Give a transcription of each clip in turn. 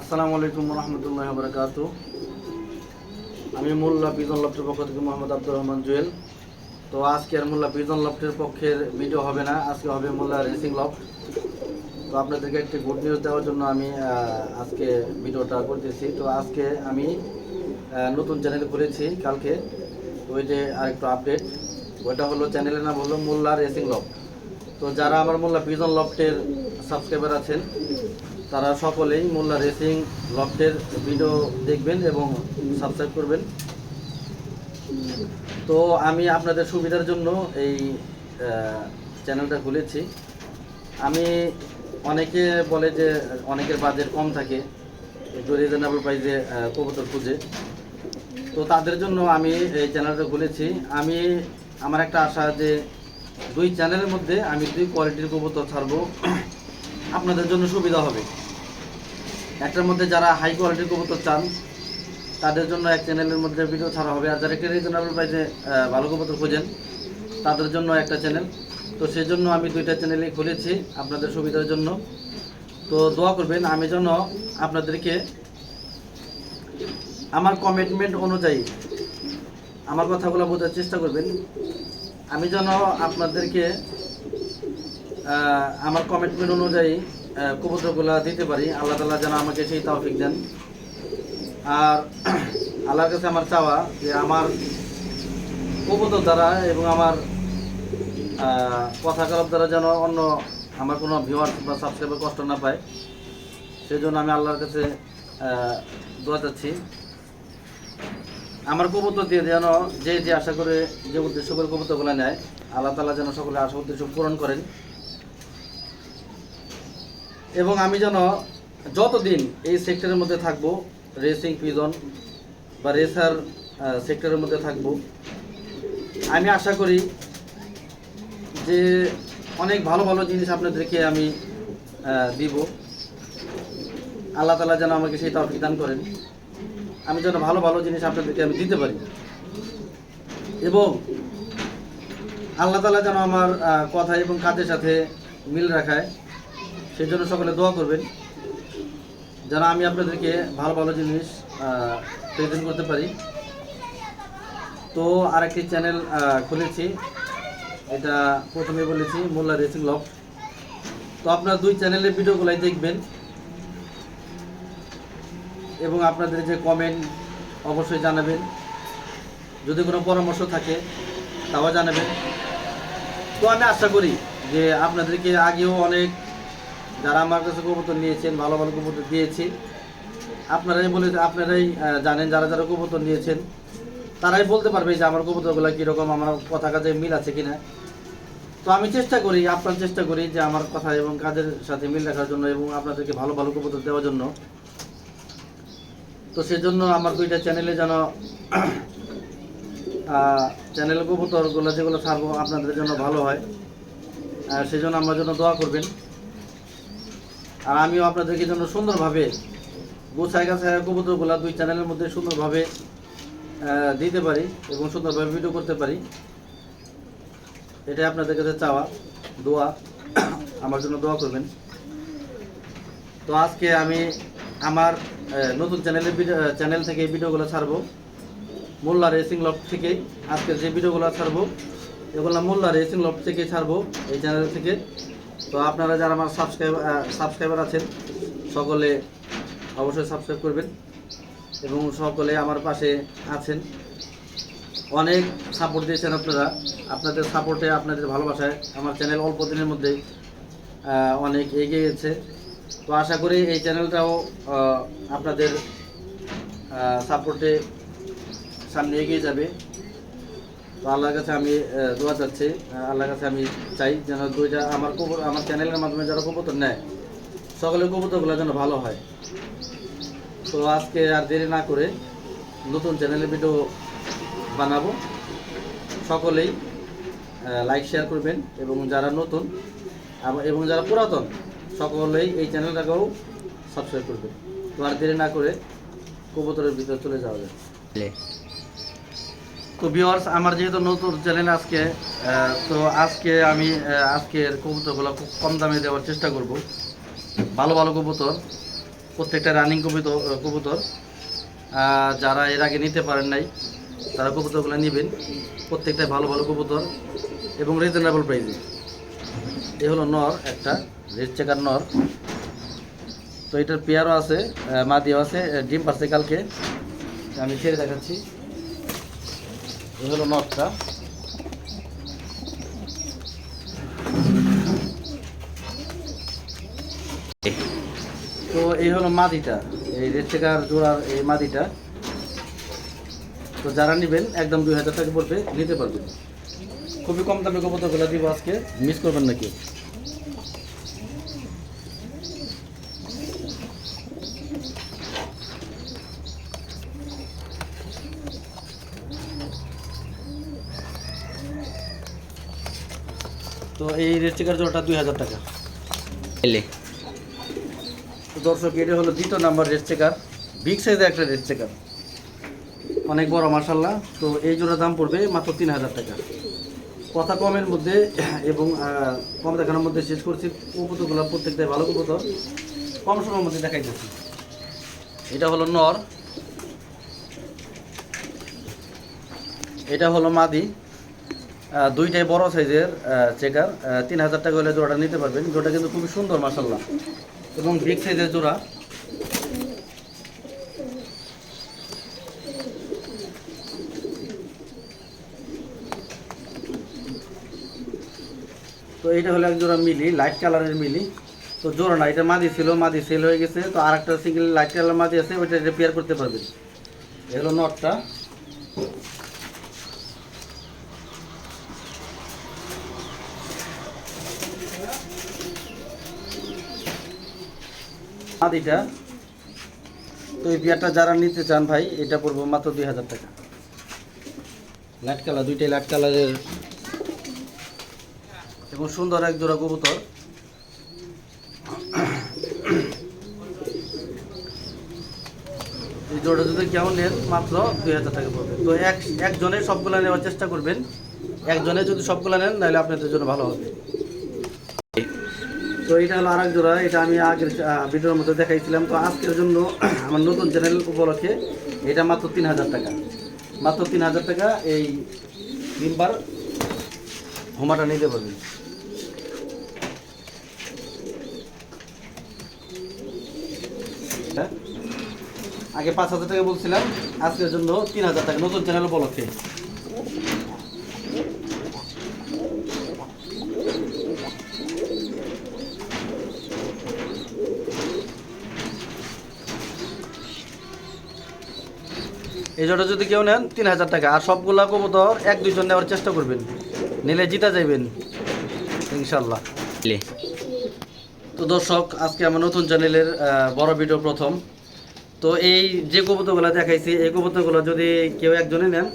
আসসালামু আলাইকুম রহমতুল্লাহ বরকাত আমি মোল্লা পিজন লফটের পক্ষ থেকে মোহাম্মদ আব্দুর রহমান জুয়েল। তো আজকে আর মোল্লা পিজন লফটের পক্ষের ভিডিও হবে না, আজকে হবে মোল্লা রেসিং লফট তো আপনাদেরকে একটি গুড নিউজ দেওয়ার জন্য আমি আজকে ভিডিওটা করতেছি। তো আজকে আমি নতুন চ্যানেল খুলেছি কালকে। ওই যে আরেকটু আপডেট ওইটা হলো চ্যানেলের নাম হলো মোল্লা রেসিং লফট তো যারা আমার মোল্লা পিজন লফটের সাবস্ক্রাইবার আছেন তারা সকলেই মোল্লা রেসিং লফটের ভিডিও দেখবেন এবং সাবস্ক্রাইব করবেন। তো আমি আপনাদের সুবিধার জন্য এই চ্যানেলটা খুলেছি। আমি অনেকে বলে যে, অনেকের বাজেট কম থাকে, একটু রিজনেবল প্রাইসে কবুতর খুঁজে। তো তাদের জন্য আমি এই চ্যানেলটা খুলেছি। আমি, আমার একটা আশা যে দুই চ্যানেলের মধ্যে আমি দুই কোয়ালিটির কবুতর ছাড়বো। আপনাদের জন্য সুবিধা হবে। একটার মধ্যে যারা হাই কোয়ালিটির কবুতর চান, তাদের জন্য এক চ্যানেলের মধ্যে ভিডিও ছাড়া হবে। আর যারা রিজনেবল প্রাইসে ভালো কবুতর খোঁজেন, তাদের জন্য একটা চ্যানেল তো সেই জন্য আমি দুইটা চ্যানেলই খুলেছি আপনাদের সুবিধার জন্য। তো দোয়া করবেন, আমি যেন আপনাদেরকে আমার কমিটমেন্ট অনুযায়ী আমার কথাগুলো বোঝার চেষ্টা করবেন। আমি যেন আপনাদেরকে আমার কমিটমেন্ট অনুযায়ী কবুতরগুলো দিতে পারি। আল্লাহ তালা যেন আমাকে সেই তৌফিক দেন। আর আল্লাহর কাছে আমার চাওয়া যে আমার কবুতর দ্বারা এবং আমার কথা দ্বারা যেন অন্য আমার কোনো ভিউয়ার বা সাবস্ক্রাইবার কষ্ট না পায়। সেই জন্য আমি আল্লাহর কাছে দোয়া চাচ্ছি। আমার কবুতর দিয়ে যেন যে যে আশা করে, যে উদ্দেশ্য করে কবুতরগুলো নেয়, আল্লাহ তালা যেন সকলে আশা উদ্দেশ্য পূরণ করেন। এবং আমি যেন যতদিন এই সেক্টরের মধ্যে থাকব রেসিং পিজন বা রেসার সেক্টরের মধ্যে থাকব, আমি আশা করি যে অনেক ভালো ভালো জিনিস আপনাদেরকে আমি দিব। আল্লাহ তালা যেন আমাকে সেই তৌফিক দান করেন। আমি যেন ভালো ভালো জিনিস আপনাদেরকে আমি দিতে পারি। এবং আল্লাহ তালা যেন আমার কথা এবং কাজের সাথে মিল রাখায়। সেই জন্য সকলে দোয়া করবেন। যেন আমি আপনাদেরকে ভালো ভালো জিনিস প্রেজেন্ট করতে পারি। তো আরেকটি চ্যানেল খুলেছি। এটা প্রথমে বলেছি, মোল্লা রেসিং লফ তো আপনার দুই চ্যানেলের ভিডিওগুলাই দেখবেন। এবং আপনাদের যে কমেন্ট অবশ্যই জানাবেন। যদি কোনো পরামর্শ থাকে, তাও জানাবেন। তো আমি আশা করি যে আপনাদেরকে আগেও অনেক যারা আমার কাছে কবুতর নিয়েছেন, ভালো ভালো কবুতর দিয়েছি। আপনারাই বলে, আপনারাই জানেন যারা যারা কবুতর নিয়েছেন, তারাই বলতে পারবে যে আমার কবুতরগুলো কীরকম, আমার কথা কাজে মিল আছে কিনা। তো আমি চেষ্টা করি, আপনার চেষ্টা করি যে আমার কথা এবং কাজের সাথে মিল রাখার জন্য এবং আপনাদেরকে ভালো ভালো কবুতর দেওয়ার জন্য। তো সেজন্য আমার দুইটা চ্যানেলে যেন চ্যানেল কবুতরগুলো যেগুলো ছাড়বো আপনাদের জন্য ভালো হয়। আর সেই জন্য আমার জন্য দোয়া করবেন। আর আমিও আপনাদেরকে জন্য সুন্দরভাবে গোছায় গাছায় কবুতরগুলো দুই চ্যানেলের মধ্যে সুন্দরভাবে দিতে পারি এবং সুন্দরভাবে ভিডিও করতে পারি। এটাই আপনাদের কাছে চাওয়া, দোয়া। আমার জন্য দোয়া করবেন। তো আজকে আমি আমার নতুন চ্যানেলের চ্যানেল থেকে ভিডিওগুলো ছাড়বো। মোল্লা রেসিং লফ থেকে আজকে যে ভিডিওগুলো ছাড়বো, এগুলো মোল্লা রেসিং লফ থেকে ছাড়বো এই চ্যানেল থেকে। তো আপনারা যারা আমার সাবস্ক্রাইব সাবস্ক্রাইবার আছেন সকলে অবশ্যই সাবস্ক্রাইব করবেন এবং সকলে আমার পাশে আছেন। অনেক সাপোর্ট দিয়েছেন আপনারা। আপনাদের সাপোর্টে আপনাদের ভালোবাসায় আমার চ্যানেল অল্প দিনের মধ্যেই আহ, অনেক এগিয়ে গেছে। তো আশা করি এই চ্যানেলটাও আপনাদের সাপোর্টে সামনে এগিয়ে যাবে। তো আল্লাহর কাছে আমি দোয়া চাচ্ছি। আল্লাহর কাছে আমি চাই যেন দুইটা আমার কবুতর, আমার চ্যানেলের মাধ্যমে যারা কবুতর নেয়, সকলের কবুতরগুলো যেন ভালো হয়। তো আজকে আর দেরি না করে নতুন চ্যানেলে ভিডিও বানাবো। সকলেই লাইক শেয়ার করবেন এবং যারা নতুন এবং যারা পুরাতন, সকলেই এই চ্যানেলটাকেও সাবস্ক্রাইব করবেন। তো আর দেরি না করে কবুতরের ভিতরে চলে যাওয়া যায় তো ভিউয়ার্স আমার যেহেতু নতুন চ্যানেল আজকে তো আজকে আমি আজকের কবুতরগুলো খুব কম দামে দেওয়ার চেষ্টা করব। ভালো ভালো কবুতর, প্রত্যেকটা রানিং কবুতর কবুতর। যারা এর আগে নিতে পারেন নাই, তারা কবুতরগুলো নেবেন। প্রত্যেকটা ভালো ভালো কবুতর এবং রিজনেবল প্রাইসে এ। হলো নর, একটা রেড চেকার নর। তো এটার পেয়ারও আছে মাদিও আছে ডিম পাচ্ছে কালকে। আমি ছেড়ে দেখাচ্ছি। হলো নটটা তো এই হলো মাদিটা, এই রেড চেকার জোড়ার এই মাদিটা। তো যারা নেবেন, একদম দুই হাজার টাকা পড়বে, নিতে পারবেন। খুবই কম দামে কবুতরগুলো দিব আজকে, মিস করবেন নাকি তো এই রেড চেকার জোড়াটা দুই হাজার টাকা। দর্শক এটা হলো দ্বিতীয় নাম্বার রেড চেকার। বিগ সাইজের একটা রেড চেকার। অনেক বড় মার্শাল্লাহ তো এই জোড়া দাম পড়বে মাত্র তিন হাজার টাকা। কথা কমের মধ্যে এবং কম দেখানোর মধ্যে শেষ করছি। কবুতরগুলো প্রত্যেকটাই ভালো কবুতর। কম সময়ের মধ্যে দেখাইতেছি এটা হলো নর। এটা হলো মাদি। দুইটাই বড় সাইজের চেকার তিন হাজার টাকা হলে জোড়াটা নিতে পারবেন। জোড়াটা কিন্তু খুবই সুন্দর মার্শাল্লাহ এবং বিগ সাইজের জোড়া। তো এইটা হলো এক জোড়া মিলি লাইট কালারের মিলি। তো জোড়া না, এটা মাদি ছিল, মাদি সেল হয়ে গেছে। তো আর একটা সিঙ্গেল লাইট কালার মাদি আছে, ওইটা রিপেয়ার করতে পারবেন। এগুলো নটটা মাদিটা তো এই বিয়ারটা যারা নিতে চান ভাই, এটা পড়ব মাত্র দুই হাজার টাকা। কালার, দুইটাই লাইট কালারের। এবং সুন্দর এক জোড়া কবুতর। এই জোড়া যদি কেমন নেন, মাত্র দুই হাজার টাকা পড়বে। তো এক একজনে সবগুলা নেওয়ার চেষ্টা করবেন। একজনে যদি সবগুলা নেন, তাহলে আপনাদের জন্য ভালো হবে। তো এটা হলো আরেক জোড়া, এটা আমি আগের ভিডিওর মধ্যে দেখাইছিলাম। তো আজকের জন্য আমার নতুন চ্যানেল উপলক্ষে এটা মাত্র তিন হাজার টাকা। মাত্র তিন হাজার টাকা এই তিনবার হোমাটা নিতে পারবেন হ্যাঁ? আগে পাঁচ হাজার টাকা বলছিলাম, আজকের জন্য তিন হাজার টাকা নতুন চ্যানেল উপলক্ষে। এই জোড়া যদি কেউ নেন তিন হাজার টাকা। আর সবগুলা কবুতর এক দুইজন নেওয়ার চেষ্টা করবেন। নিলে জিতা যাইবেন। ইনশাল্লাহ। তো দর্শক আজকে আমার নতুন চ্যানেলের বড় ভিডিও প্রথম। তো এই যে কবুতরগুলো দেখাইছি এই কবুতরগুলো যদি কেউ একজনে নেন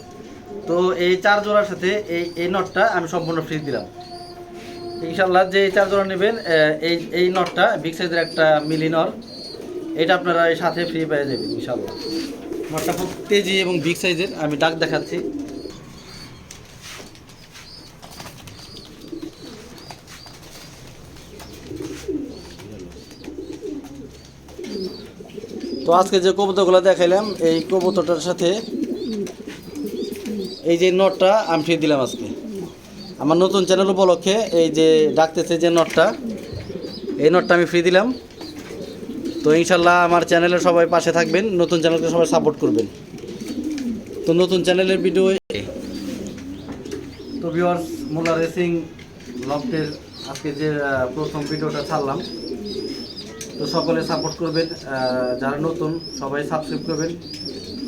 তো এই চার জোড়ার সাথে এই এই নটটা আমি সম্পূর্ণ ফ্রি দিলাম। ইনশাল্লাহ যে এই চার জোড়া নেবেন এই এই নটটা বিগ সাইজের একটা মিলি নর এটা আপনারা এই সাথে ফ্রি পেয়ে যাবেন ইনশাল্লাহ। নটটা খুব তেজি এবং বিগ সাইজের আমি ডাক দেখাচ্ছি। তো আজকে যে কবুতরগুলো দেখাইলাম, এই কবুতরটার সাথে এই যে নটটা, আমি ফ্রি দিলাম আজকে। আমার নতুন চ্যানেল উপলক্ষে এই যে ডাকতেছে যে নটটা, এই নটটা আমি ফ্রি দিলাম। তো ইনশাল্লাহ আমার চ্যানেলের সবাই পাশে থাকবেন, নতুন চ্যানেলকে সবাই সাপোর্ট করবেন। তো নতুন চ্যানেলের ভিডিও তো ভিউয়ার্স মোলা রেসিং লফটের আজকে যে প্রথম ভিডিওটা ছাড়লাম, তো সকলে সাপোর্ট করবেন যারা নতুন, সবাই সাবস্ক্রাইব করবেন।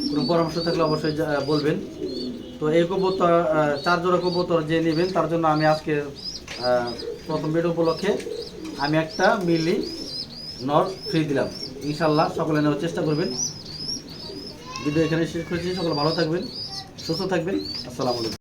কোনো পরামর্শ থাকলে অবশ্যই বলবেন। তো এই কবুতর চার জোড়া কবুতর যে নেবেন, তার জন্য আমি আজকে প্রথম ভিডিও উপলক্ষে আমি একটা মিলি নর, ফ্রি দিলাম। ইনশাল্লাহ সকলে নেওয়ার চেষ্টা করবেন। ভিডিও এখানে শেষ করেছি। সকলে ভালো থাকবেন, সুস্থ থাকবেন। আসসালামু আলাইকুম।